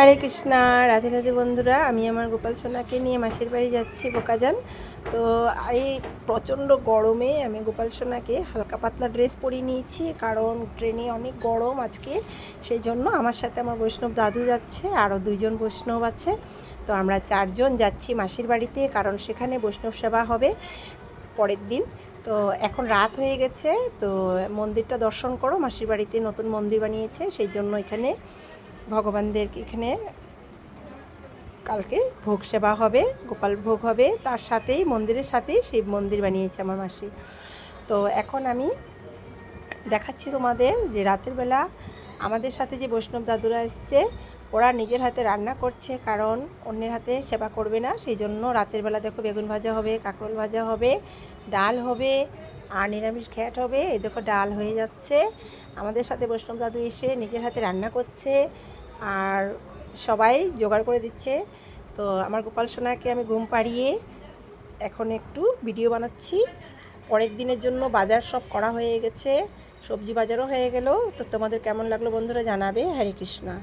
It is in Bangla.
হরে কৃষ্ণা, রাধে রাধে বন্ধুরা। আমি আমার গোপাল সোনাকে নিয়ে মাসির বাড়ি যাচ্ছি বোকাজান। তো এই প্রচণ্ড গরমে আমি গোপাল সোনাকে হালকা পাতলা ড্রেস পরিয়ে নিয়েছি, কারণ ট্রেনে অনেক গরম আজকে। সেই জন্য আমার সাথে আমার বৈষ্ণব দাদু যাচ্ছে, আরও দুইজন বৈষ্ণব আছে। তো আমরা চারজন যাচ্ছি মাসির বাড়িতে, কারণ সেখানে বৈষ্ণব সেবা হবে পরের দিন। তো এখন রাত হয়ে গেছে, তো মন্দিরটা দর্শন করো। মাসির বাড়িতে নতুন মন্দির বানিয়েছে, সেই জন্য এখানে ভগবানদের এখানে কালকে ভোগ সেবা হবে, গোপাল ভোগ হবে। তার সাথেই, মন্দিরের সাথেই শিব মন্দির বানিয়েছে আমার মাসি। তো এখন আমি দেখাচ্ছি তোমাদের যে রাতের বেলা আমাদের সাথে যে বৈষ্ণব দাদুরা এসছে, ওরা নিজের হাতে রান্না করছে কারণ অন্যের হাতে সেবা করবে না। সেই জন্য রাতের বেলা দেখো বেগুন ভাজা হবে, কাঁকরোল ভাজা হবে, ডাল হবে, আর নিরামিষ খ্যাট হবে। এই দেখো ডাল হয়ে যাচ্ছে। আমাদের সাথে বৈষ্ণব দাদু এসে নিজের হাতে রান্না করছে। আর সবাই জোগাড় করে দিচ্ছে। তো আমার গোপাল সোনাকে আমি ঘুম পাড়িয়ে এখন একটু ভিডিও বানাচ্ছি। পরের দিনের জন্য বাজার সব করা হয়ে গেছে, সবজি বাজারও হয়ে গেল। তো তোমাদের কেমন লাগল বন্ধুরা জানাবে। হরে কৃষ্ণা।